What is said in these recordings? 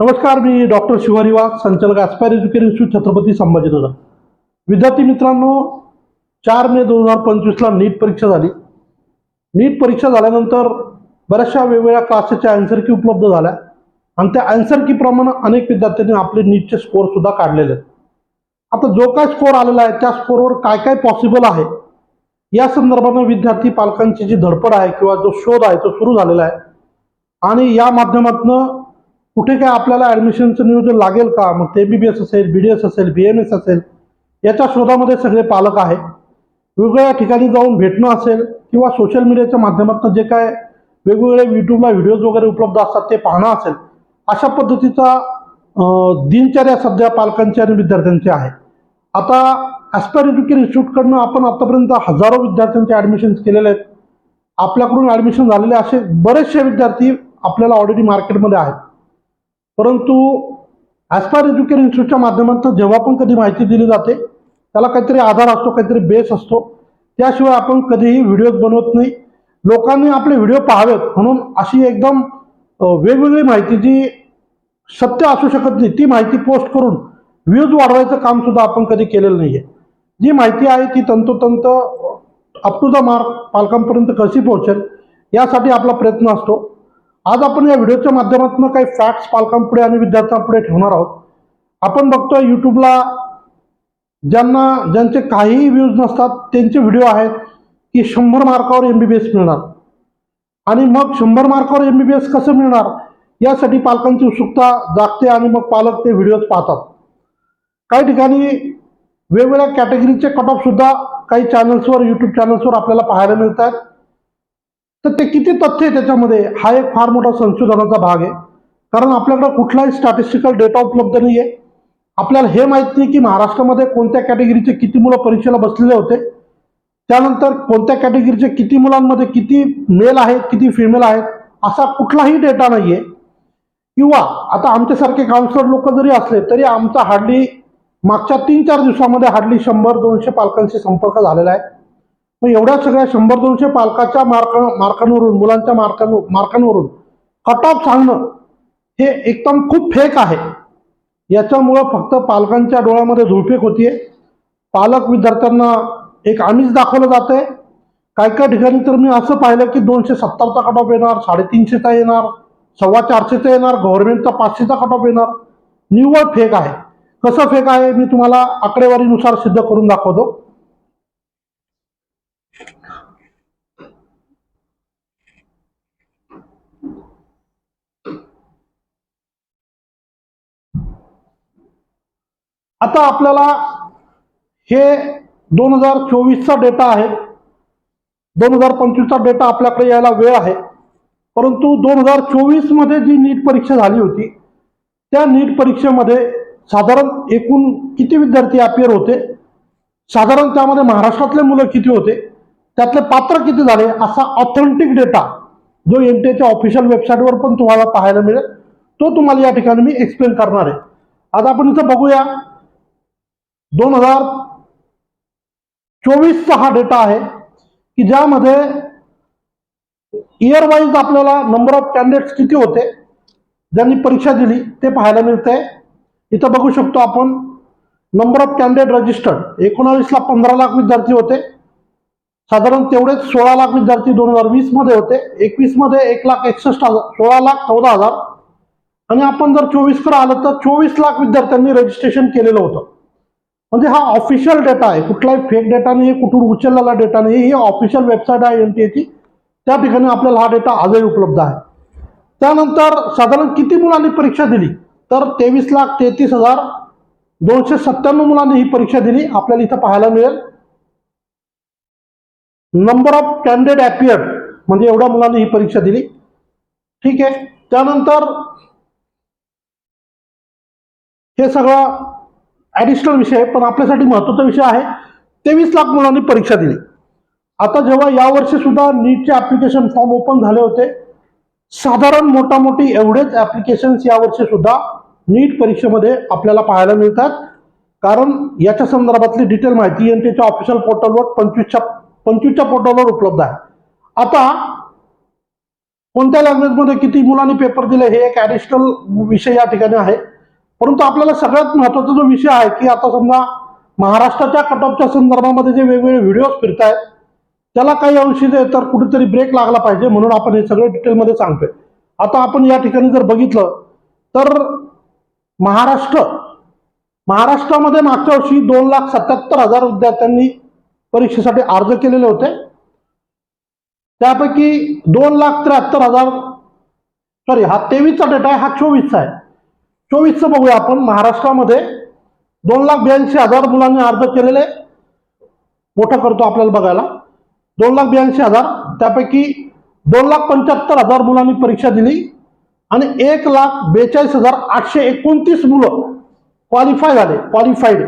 नमस्कार मी डॉक्टर शिवारी वाघ संचालक Aspire Education Institute Chhatrapati Sambhajinagar. विद्यार्थी मित्रांनो चार मे दोन हजार पंचवीसला नीट परीक्षा झाली. नीट परीक्षा झाल्यानंतर बऱ्याचशा वेगवेगळ्या क्लासेसच्या अँसर की उपलब्ध झाल्या. आणि त्या अँसर कीप्रमाणे अनेक विद्यार्थ्यांनी आपले नीटचे स्कोअर सुद्धा काढलेले. आहेत आता जो काय स्कोअर आलेला आहे त्या स्कोअरवर काय काय पॉसिबल आहे या संदर्भानं विद्यार्थी पालकांची जी धडपड आहे किंवा जो शोध आहे तो सुरू झालेला आहे. आणि या माध्यमातून कुठे काय आपल्याला ॲडमिशनचं नियोजन लागेल का? मग ते बी बी एस असेल बी डी एस असेल बी एम एस असेल याच्या शोधामध्ये सगळे पालक आहे वेगवेगळ्या ठिकाणी जाऊन भेटणं असेल किंवा सोशल मीडियाच्या माध्यमातून जे काय वेगवेगळे यूट्यूबला व्हिडिओज वगैरे उपलब्ध असतात ते पाहणं असेल अशा पद्धतीचा दिनचर्या सध्या पालकांची आणि विद्यार्थ्यांची आहे. आता ॲस्पायर एज्युकेशन इन्स्टिट्यूटकडनं आपण आतापर्यंत हजारो विद्यार्थ्यांचे ॲडमिशन्स केलेले आहेत. आपल्याकडून ॲडमिशन झालेले असे बरेचसे विद्यार्थी आपल्याला ऑलरेडी मार्केटमध्ये आहेत. परंतु ॲस्पायर एज्युकेशन इन्स्टिट्यूटच्या माध्यमातून जेव्हा पण कधी माहिती दिली जाते त्याला काहीतरी आधार असतो काहीतरी बेस असतो. त्याशिवाय आपण कधीही व्हिडिओज बनवत नाही. लोकांनी आपले व्हिडिओ पाहावेत म्हणून अशी एकदम वेगवेगळी माहिती जी सत्य असू शकत नाही ती माहिती पोस्ट करून व्ह्यूज वाढवायचं काम सुद्धा आपण कधी केलेलं नाही आहे जी माहिती आहे ती तंतोतंत अप टू द मार्क पालकांपर्यंत कशी पोहोचेल यासाठी आपला प्रयत्न असतो. आज आपण या व्हिडिओच्या माध्यमातून काही फॅक्ट्स पालकांपुढे आणि विद्यार्थ्यांपुढे ठेवणार आहोत. आपण बघतोय युट्यूबला ज्यांना ज्यांचे काहीही व्ह्यूज नसतात त्यांचे व्हिडिओ आहेत की शंभर मार्कावर एम बी बी एस मिळणार. आणि मग शंभर मार्कावर एम बी बी एस कसं मिळणार यासाठी पालकांची उत्सुकता जागते आणि मग पालक ते व्हिडिओज पाहतात. काही ठिकाणी वेगवेगळ्या कॅटेगरीचे कट ऑफसुद्धा काही चॅनल्सवर यूट्यूब चॅनल्सवर आपल्याला पाहायला मिळतात तर ते किती तथ्य आहे त्याच्यामध्ये? हा एक फार मोठा संशोधनाचा भाग आहे. कारण आपल्याकडं कुठलाही स्टॅटिस्टिकल डेटा उपलब्ध नाही आहे आपल्याला हे माहीत नाही की महाराष्ट्रामध्ये कोणत्या कॅटेगरीचे किती मुलं परीक्षेला बसलेले होते. त्यानंतर कोणत्या कॅटेगरीचे किती मुलांमध्ये किती मेल आहेत किती फिमेल आहेत असा कुठलाही डेटा नाही आहे किंवा आता आमच्यासारखे काउन्सिलर लोक जरी असले तरी आमचा हार्डली मागच्या तीन चार दिवसामध्ये हार्डली शंभर दोनशे पालकांशी संपर्क झालेला आहे. मग एवढ्या सगळ्या शंभर दोनशे पालकाच्या मार्क मार्कांवरून मुलांच्या मार्कां मार्कांवरून कट ऑफ सांगणं हे एकदम खूप फेक आहे. याच्यामुळं फक्त पालकांच्या डोळ्यामध्ये झुळफेक होतीये. पालक विद्यार्थ्यांना एक आमिष दाखवलं जात आहे काय काय ठिकाणी तर मी असं पाहिलं की दोनशे सत्तरचा कट ऑफ येणार साडेतीनशेचा येणार सव्वा चारशेचा येणार गव्हर्नमेंटचा पाचशेचा कट ऑफ येणार. निव्वळ फेक आहे. कसं फेक आहे? मी तुम्हाला आकडेवारीनुसार सिद्ध करून दाखवतो. आता आपल्याला हे दोन हजार चोवीसचा डेटा आहे. दोन हजार पंचवीसचा डेटा आपल्याकडे यायला वेळ आहे. परंतु दोन हजार चोवीसमध्ये जी नीट परीक्षा झाली होती त्या नीट परीक्षेमध्ये साधारण एकूण किती विद्यार्थी अपियर होते? साधारण त्यामध्ये महाराष्ट्रातले मुलं किती होते? त्यातले पात्र किती झाले? असा ऑथेंटिक डेटा जो एन टी एच्या ऑफिशियल वेबसाईटवर पण तुम्हाला पाहायला मिळेल तो तुम्हाला या ठिकाणी मी एक्सप्लेन करणार आहे. आता आपण इथं बघूया. दोन हजार चोवीसचा हा डेटा आहे की ज्यामध्ये इयर वाईज आपल्याला नंबर ऑफ कॅन्डिडेट्स किती होते ज्यांनी परीक्षा दिली ते पाहायला मिळतंय इथं बघू शकतो आपण नंबर ऑफ कॅन्डिडेट रजिस्टर्ड एकोणावीसला पंधरा लाख विद्यार्थी होते. साधारण तेवढेच सोळा लाख विद्यार्थी दोन हजार वीसमध्ये होते. एकवीसमध्ये एक लाख एकसष्ट हजार सोळा लाख चौदा हजार. आणि आपण जर चोवीसकडे आलं तर चोवीस लाख विद्यार्थ्यांनी रजिस्ट्रेशन केलेलं होतं. म्हणजे हा ऑफिशियल डेटा आहे. कुठलाही फेक डेटा नाही कुठून उचललेला डेटा नाही. ही ऑफिशियल वेबसाईट आहे एन टी एची त्या ठिकाणी आपल्याला हा डेटा आजही उपलब्ध आहे. त्यानंतर साधारण किती मुलांनी परीक्षा दिली? तर तेवीस लाख तेहतीस हजार दोनशे सत्त्याण्णव मुलांनी ही परीक्षा दिली. आपल्याला इथं पाहायला मिळेल. नंबर ऑफ कॅन्डिडेट ॲपियर म्हणजे एवढ्या मुलांनी ही परीक्षा दिली. ठीक आहे. त्यानंतर हे सगळं ॲडिशनल विषय आहे पण आपल्यासाठी महत्त्वाचा विषय आहे. तेवीस लाख मुलांनी परीक्षा दिली. आता जेव्हा यावर्षी सुद्धा नीटचे ॲप्लिकेशन फॉर्म ओपन झाले होते साधारण मोठामोठी एवढेच ॲप्लिकेशन्स यावर्षी सुद्धा नीट परीक्षेमध्ये आपल्याला पाहायला मिळतात. कारण याच्या संदर्भातली डिटेल माहिती एन टीच्या ऑफिशियल पोर्टलवर पंचवीसच्या पंचवीसच्या पोर्टलवर उपलब्ध आहे. आता कोणत्या लँग्वेजमध्ये किती मुलांनी पेपर दिले हे एक ॲडिशनल विषय या ठिकाणी आहे. परंतु आपल्याला सगळ्यात महत्त्वाचा जो विषय आहे की आता समजा महाराष्ट्राच्या कट ऑफच्या संदर्भामध्ये जे वेगवेगळे व्हिडिओज फिरत आहेत त्याला काही अंशी तर कुठेतरी ब्रेक लागला पाहिजे म्हणून आपण हे सगळं डिटेलमध्ये सांगतोय. आता आपण या ठिकाणी जर बघितलं तर महाराष्ट्र महाराष्ट्रामध्ये मागच्या वर्षी दोन लाख सत्याहत्तर हजार विद्यार्थ्यांनी परीक्षेसाठी अर्ज केलेले होते. त्यापैकी दोन लाख त्र्याहत्तर हजार सॉरी हा तेवीसचा डेटा आहे हा चोवीसचा आहे. चोवीसचं बघूया आपण. महाराष्ट्रामध्ये दोन लाख ब्याऐंशी हजार मुलांनी अर्ज केलेले. मोठं करतो आपल्याला बघायला. दोन लाख ब्याऐंशी हजार. त्यापैकी दोन लाख पंच्याहत्तर हजार मुलांनी परीक्षा दिली. आणि एक लाख बेचाळीस हजार आठशे एकोणतीस मुलं क्वालिफाय झाले. क्वालिफाईड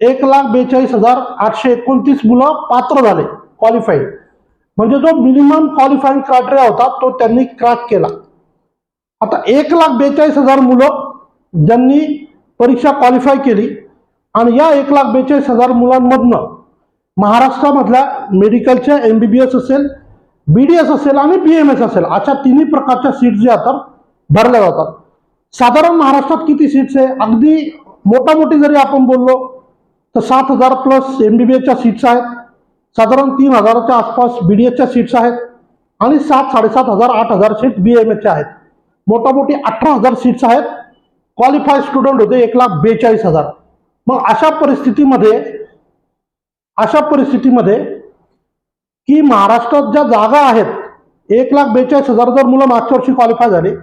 एक लाख बेचाळीस हजार आठशे एकोणतीस मुलं पात्र झाले. क्वालिफाईड म्हणजे जो मिनिमम क्वालिफाईंग क्रायटेरिया होता तो त्यांनी क्रॅक केला. आता एक लाख बेचाळीस हजार मुलं ज्यांनी परीक्षा क्वालिफाय केली आणि या एक लाख बेचाळीस हजार मुलांमधनं महाराष्ट्रामधल्या मेडिकलच्या एम बी बी एस असेल बी डी एस असेल आणि बी एम एस असेल अशा तिन्ही प्रकारच्या सीट ज्या आता भरल्या जातात. साधारण महाराष्ट्रात किती सीट्स आहे? अगदी मोठामोठी जरी आपण बोललो तर सात हजार प्लस एम बी बी एसच्या सीट्स आहेत. साधारण तीन हजाराच्या आसपास बी डी एसच्या सीट्स आहेत. आणि सात साडेसात हजार आठ हजार सीट बी एम एसच्या आहेत. मोठामोठी अठरा हजार सीट्स आहेत. क्वालिफाय स्टुडंट होते एक लाख बेचाळीस हजार. मग अशा परिस्थितीमध्ये अशा परिस्थितीमध्ये की महाराष्ट्रात ज्या जागा आहेत एक लाख बेचाळीस हजार जर मुलं मागच्या वर्षी क्वालिफाय झाली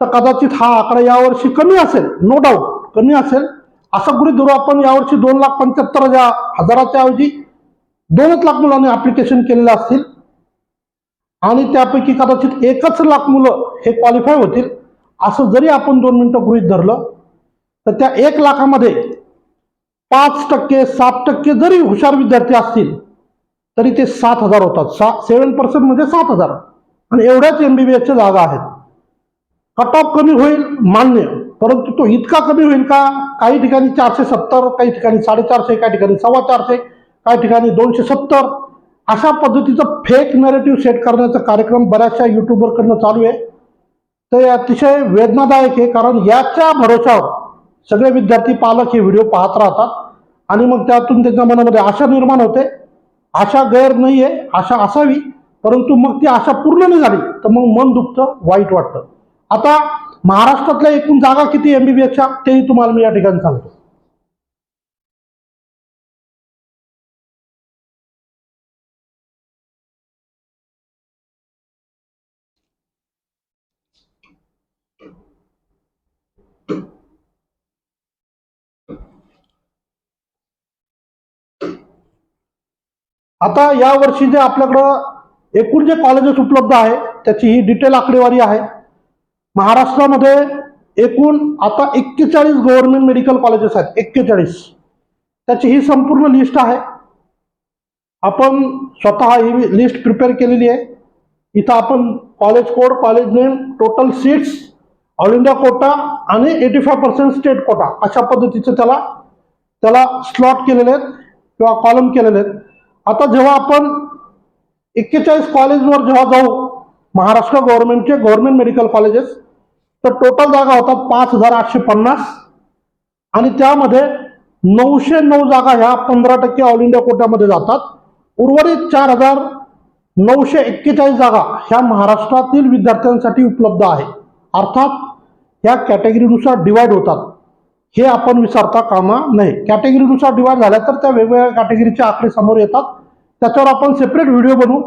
तर कदाचित हा आकडा यावर्षी कमी असेल नो डाऊट कमी असेल. असं गृहित धरू आपण यावर्षी दोन लाख पंच्याहत्तर हजार हजाराच्या ऐवजी दोनच लाख मुलांनी ॲप्लिकेशन केलेले असतील. आणि त्यापैकी कदाचित एकच लाख मुलं हे क्वालिफाय होतील. असं जरी आपण दोन मिनटं गृहीत धरलं तर त्या एक लाखामध्ये पाच टक्के सात टक्के जरी हुशार विद्यार्थी असतील तरी ते सात हजार होतात. सा सेवन पर्सेंट म्हणजे सात हजार. आणि एवढ्याच एम बी बी एसच्या जागा आहेत. कट ऑफ कमी होईल मान्य. परंतु तो इतका कमी होईल का? काही ठिकाणी चारशे सत्तर काही ठिकाणी साडेचारशे काही ठिकाणी सव्वा चारशे काही ठिकाणी दोनशे सत्तर. अशा पद्धतीचं फेक नरेटिव्ह सेट करण्याचा कार्यक्रम बऱ्याचशा युट्यूबरकडनं चालू आहे. ते अतिशय वेदनादायक आहे कारण याच्या भरोशावर सगळे विद्यार्थी पालक हे व्हिडिओ पाहत राहतात. आणि मग त्यातून त्यांच्या मनामध्ये आशा निर्माण होते. आशा गैर नाही आहे आशा असावी परंतु मग ती आशा पूर्ण नाही झाली तर मग मन दुखतं वाईट वाटतं. आता महाराष्ट्रातल्या एकूण जागा किती एम बी बी एसच्या तेही तुम्हाला मी या ठिकाणी सांगतो. आता या वर्षी जे आपल्याकडं एकूण जे कॉलेजेस उपलब्ध आहे त्याची ही डिटेल आकडेवारी आहे. महाराष्ट्रामध्ये एकूण आता एक्केचाळीस गव्हर्नमेंट मेडिकल कॉलेजेस आहेत एक्केचाळीस. त्याची ही संपूर्ण लिस्ट आहे. आपण स्वतः ही लिस्ट प्रिपेअर केलेली आहे. इथं आपण college code college name total seats all India quota आणि eighty five percent state quota अशा पद्धतीचं त्याला त्याला स्लॉट केलेले आहेत किंवा कॉलम केलेले आहेत. आता जेव्हा आपण एक्केचाळीस कॉलेजवर जेव्हा जाऊ महाराष्ट्र गव्हर्नमेंटचे गव्हर्नमेंट मेडिकल कॉलेजेस तर टोटल जागा होतात पाच हजार आठशे पन्नास. आणि त्यामध्ये नऊशे नऊ जागा ह्या पंधरा टक्के ऑल इंडिया कोट्यामध्ये जातात. उर्वरित चार हजार नऊशे एक्केचाळीस जागा ह्या महाराष्ट्रातील विद्यार्थ्यांसाठी उपलब्ध आहे. अर्थात ह्या कॅटेगरीनुसार डिवाइड होतात. हे आपण विसरता कामा नाही कॅटेगरीनुसार डिवाइड झाल्या तर त्या वेगवेगळ्या कॅटेगरीचे आकडे समोर येतात. त्याच्यावर आपण सेपरेट व्हिडिओ बनवू.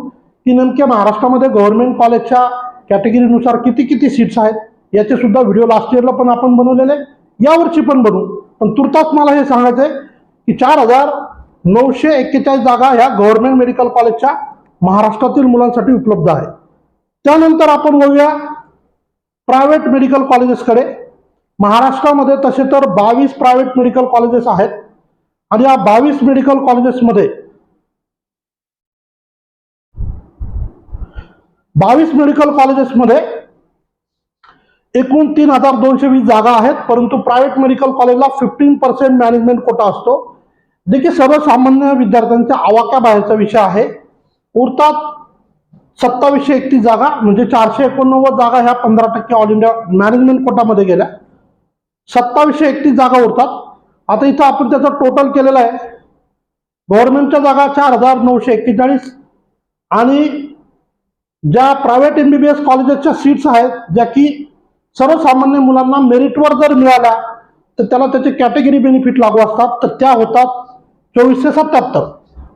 की नेमक्या महाराष्ट्रामध्ये गव्हर्नमेंट कॉलेजच्या कॅटेगरीनुसार किती किती सीट्स आहेत याचे सुद्धा व्हिडिओ लास्ट इयरला पण आपण बनवलेले यावर्षी पण बनवू. पण तुर्तास मला हे सांगायचं आहे की चार हजार नऊशे एक्केचाळीस जागा ह्या गव्हर्नमेंट मेडिकल कॉलेजच्या महाराष्ट्रातील मुलांसाठी उपलब्ध आहे. त्यानंतर आपण बघूया प्रायव्हेट मेडिकल कॉलेजेसकडे महाराष्ट्रामध्ये तसे तर बावीस प्रायव्हेट मेडिकल कॉलेजेस आहेत. आणि या बावीस मेडिकल कॉलेजेसमध्ये बावीस मेडिकल कॉलेजेसमध्ये एकूण तीन हजार दोनशे वीस जागा आहेत. परंतु प्रायव्हेट मेडिकल कॉलेजला फिफ्टीन पर्सेंट मॅनेजमेंट कोटा असतो. जे की सर्वसामान्य विद्यार्थ्यांच्या आवाक्या बाहेरचा विषय आहे. उरतात सत्तावीसशे एकतीस जागा म्हणजे चारशे एकोणनव्वद जागा ह्या पंधरा टक्के ऑल इंडिया मॅनेजमेंट कोटामध्ये गेल्या. सत्तावीसशे एकतीस जागा उरतात. आता इथं आपण त्याचं टोटल केलेलं आहे. गव्हर्नमेंटच्या जागा चार हजार नऊशे एक्केचाळीस. आणि ज्या private M B B S कॉलेजेसच्या seats आहेत ज्या की सर्वसामान्य मुलांना मेरिटवर जर मिळाल्या तर त्याला त्याचे कॅटेगरी बेनिफिट लागू असतात. तर त्या होतात चोवीसशे सत्याहत्तर.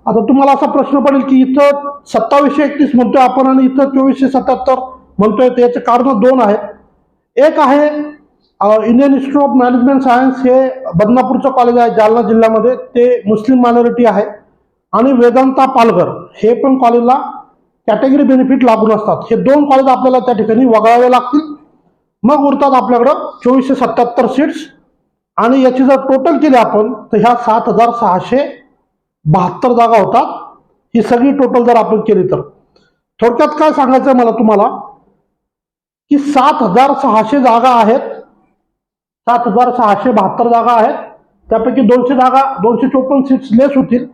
आता तुम्हाला असा प्रश्न पडेल की इथं सत्तावीसशे एकतीस म्हणतोय आपण आणि इथं चोवीसशे सत्याहत्तर म्हणतोय तर याचे कारण दोन आहेत. एक आहे Indian Institute of Management Science हे बदनापूरचं कॉलेज आहे जालना जिल्ह्यामध्ये. ते मुस्लिम मायनॉरिटी आहे. आणि वेदांता पालघर हे पण कॉलेजला कॅटेगरी बेनिफिट लागू नसतात हे दोन कॉलेज आपल्याला त्या ठिकाणी वगळावे लागतील. मग उरतात आपल्याकडं चोवीसशे सत्याहत्तर सीट्स आणि याची जर टोटल केली आपण तर ह्या सात हजार सहाशे बहात्तर जागा होतात. ही सगळी टोटल जर आपण केली तर. थोडक्यात काय सांगायचं मला तुम्हाला? की सात हजार सहाशे जागा आहेत. सात हजार सहाशे बहात्तर जागा आहेत. त्यापैकी दोनशे जागा दोनशे चोपन्न सीट्स लेस होतील.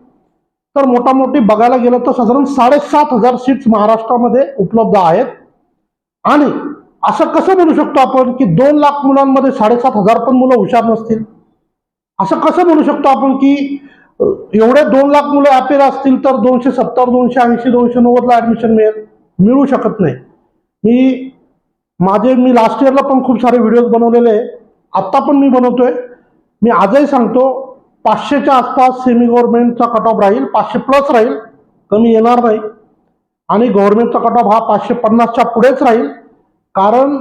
तर मोठामोठी बघायला गेलं तर साधारण साडेसात हजार सीट्स महाराष्ट्रामध्ये उपलब्ध आहेत. आणि असं कसं म्हणू शकतो आपण की दोन लाख मुलांमध्ये साडेसात हजार पण मुलं हुशार नसतील? असं कसं म्हणू शकतो आपण की एवढे दोन लाख मुलं अपेर असतील तर दोनशे सत्तर दोनशे ऐंशी दोनशे नव्वदला ऍडमिशन मिळेल? मिळू शकत नाही. मी माझे मी लास्ट इयरला पण खूप सारे व्हिडिओज बनवलेले आहे. आत्ता पण मी बनवतोय. मी आजही सांगतो पाचशेच्या आसपास सेमी गव्हर्नमेंटचा कट ऑफ राहील पाचशे प्लस राहील कमी येणार नाही. आणि गव्हर्नमेंटचा कट ऑफ हा पाचशे पन्नासच्या पुढेच राहील. कारण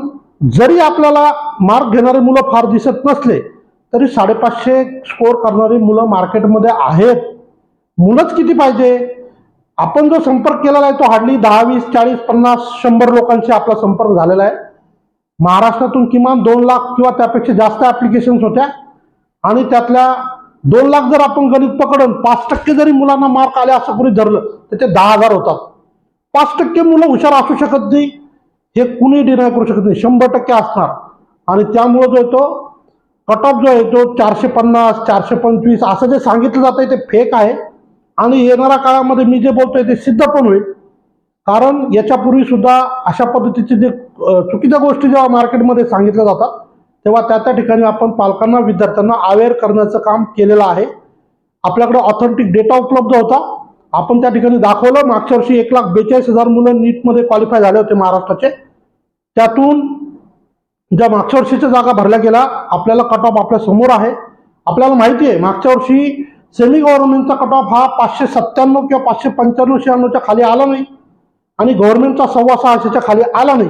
जरी आपल्याला मार्क घेणारे मुलं फार दिसत नसले तरी साडेपाचशे स्कोअर करणारी मुलं मार्केटमध्ये आहेत. मुलंच किती पाहिजे? आपण जो संपर्क केलेला आहे तो हार्डली दहा वीस चाळीस पन्नास शंभर लोकांशी आपला संपर्क झालेला आहे. महाराष्ट्रातून किमान दोन लाख किंवा त्यापेक्षा जास्त ॲप्लिकेशन्स होत्या. आणि त्यातल्या दोन लाख जर आपण गणित पकडून पाच टक्के जरी मुलांना मार्क आले असं कोणी धरलं तर ते दहा हजार होतात. पाच टक्के मुलं हुशार असू शकत नाही. हे कुणी डिनाय करू शकत नाही. शंभर टक्के असणार. आणि त्यामुळं जो येतो कट ऑफ जो आहे तो चारशे पन्नास चारशे पंचवीस असं जे सांगितलं जातं ते फेक आहे. आणि येणाऱ्या काळामध्ये मी जे बोलतोय ते सिद्ध पण होईल. कारण याच्यापूर्वी सुद्धा अशा पद्धतीचे जे चुकीच्या गोष्टी जेव्हा मार्केटमध्ये सांगितल्या जातात तेव्हा त्या त्या ठिकाणी आपण पालकांना विद्यार्थ्यांना अवेअर करण्याचं काम केलेलं आहे. आपल्याकडे ऑथेंटिक डेटा उपलब्ध होता. आपण त्या ठिकाणी दाखवलं. मागच्या वर्षी एक लाख बेचाळीस हजार मुलं नीटमध्ये क्वालिफाय झाले होते महाराष्ट्राचे. त्यातून ज्या मागच्या वर्षीच्या जागा भरल्या गेल्या आपल्याला कट ऑफ आपल्यासमोर आहे. आपल्याला माहिती आहे मागच्या वर्षी सेमी गव्हर्नमेंटचा कट ऑफ हा पाचशे सत्त्याण्णव किंवा पाचशे पंच्याण्णव शहाण्णवच्या खाली आला नाही. आणि गव्हर्नमेंटचा सव्वा सहाशेच्या खाली आला नाही.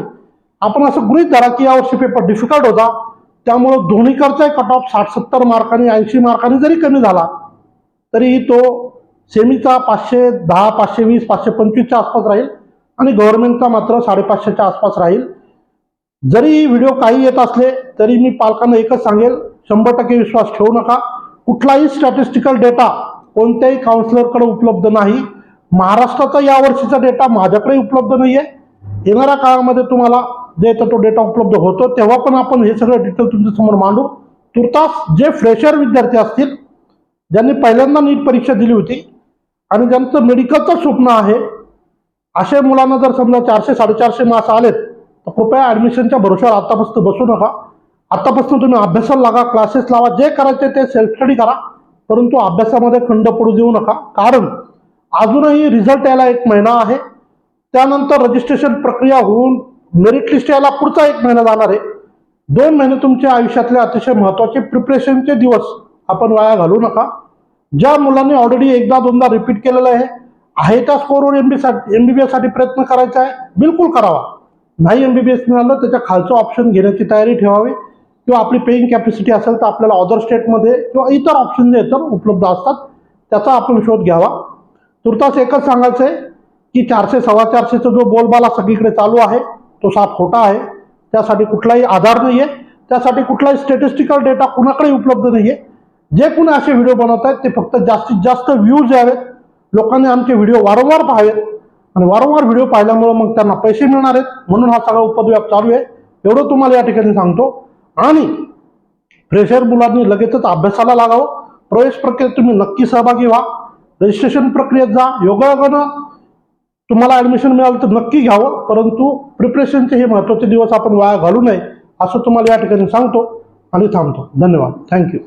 आपण असं गृहित धरा की यावर्षी पेपर डिफिकल्ट होता. त्यामुळं धोनीकरचाही कट ऑफ साठ सत्तर मार्कांनी ऐंशी मार्कांनी जरी कमी झाला तरीही तो सेमीचा पाचशे दहा पाचशे वीस पाचशे पंचवीसच्या आसपास राहील आणि गव्हर्नमेंटचा मात्र साडेपाचशेच्या आसपास राहील. जरी व्हिडिओ काही येत असले तरी मी पालकांना एकच सांगेल शंभर टक्के विश्वास ठेवू नका. कुठलाही स्टॅटिस्टिकल डेटा कोणत्याही काउन्सिलरकडे उपलब्ध नाही. महाराष्ट्राचा यावर्षीचा डेटा माझ्याकडे उपलब्ध नाही आहे येणाऱ्या काळामध्ये तुम्हाला जे येतं तो डेटा उपलब्ध होतो तेव्हा पण आपण हे सगळं डिटेल तुमच्यासमोर मांडू. तुर्तास जे फ्रेशर विद्यार्थी असतील ज्यांनी पहिल्यांदा नीट परीक्षा दिली होती आणि ज्यांचं मेडिकलचं स्वप्न आहे अशा मुलांना जर समजा चारशे साडेचारशे मार्क्स आलेत तर कृपया ॲडमिशनच्या भरोश्यावर आत्तापासून बसू नका. आत्तापासून तुम्ही अभ्यासाला लागा क्लासेस लावा जे करायचे ते सेल्फ स्टडी करा परंतु अभ्यासामध्ये खंड पडू देऊ नका. कारण अजूनही रिझल्ट यायला एक महिना आहे त्यानंतर रजिस्ट्रेशन प्रक्रिया होऊन मेरिट लिस्ट यायला पुढचा एक महिना जाणार आहे. दोन महिने तुमच्या आयुष्यातले अतिशय महत्त्वाचे प्रिपरेशनचे दिवस आपण वाया घालू नका. ज्या मुलांनी ऑलरेडी एकदा दोनदा रिपीट केलेलं आहे आहे त्या स्कोरवर एम बी साठी एम बी बी एससाठी प्रयत्न करायचा आहे बिलकुल करावा. नाही एम बी बी एस मिळालं त्याच्या खालचं ऑप्शन घेण्याची तयारी ठेवावी. किंवा आपली पेईंग कॅपॅसिटी असेल तर आपल्याला अदर स्टेटमध्ये किंवा इतर ऑप्शन जे इतर उपलब्ध असतात त्याचा आपण शोध घ्यावा. तुर्तास एकच सांगायचं आहे की चारशे सव्वा चारशेचा जो बोलबाला सगळीकडे चालू आहे तो साफ खोटा आहे. त्यासाठी कुठलाही आधार नाही आहे त्यासाठी कुठलाही स्टॅटिस्टिकल डेटा कुणाकडे उपलब्ध नाही आहे जे कोणी असे व्हिडिओ बनवत आहेत ते फक्त जास्तीत जास्त व्ह्यूज यावेत. लोकांनी आमचे व्हिडिओ वारंवार पाहावेत. आणि वारंवार व्हिडिओ पाहिल्यामुळे मग त्यांना पैसे मिळणार आहेत. म्हणून हा सगळा उपद्व्याप चालू आहे. एवढं तुम्हाला या ठिकाणी सांगतो. आणि फ्रेशर मुलांनी लगेचच अभ्यासाला लागावं. प्रवेश प्रक्रियेत तुम्ही नक्की सहभागी व्हा. रजिस्ट्रेशन प्रक्रियेत जा. योगायोगानं तुम्हाला ॲडमिशन मिळालं तर नक्की घ्यावं परंतु प्रिपरेशनचे हे महत्त्वाचे दिवस आपण वाया घालू नये असं तुम्हाला या ठिकाणी सांगतो आणि थांबतो. धन्यवाद. थँक्यू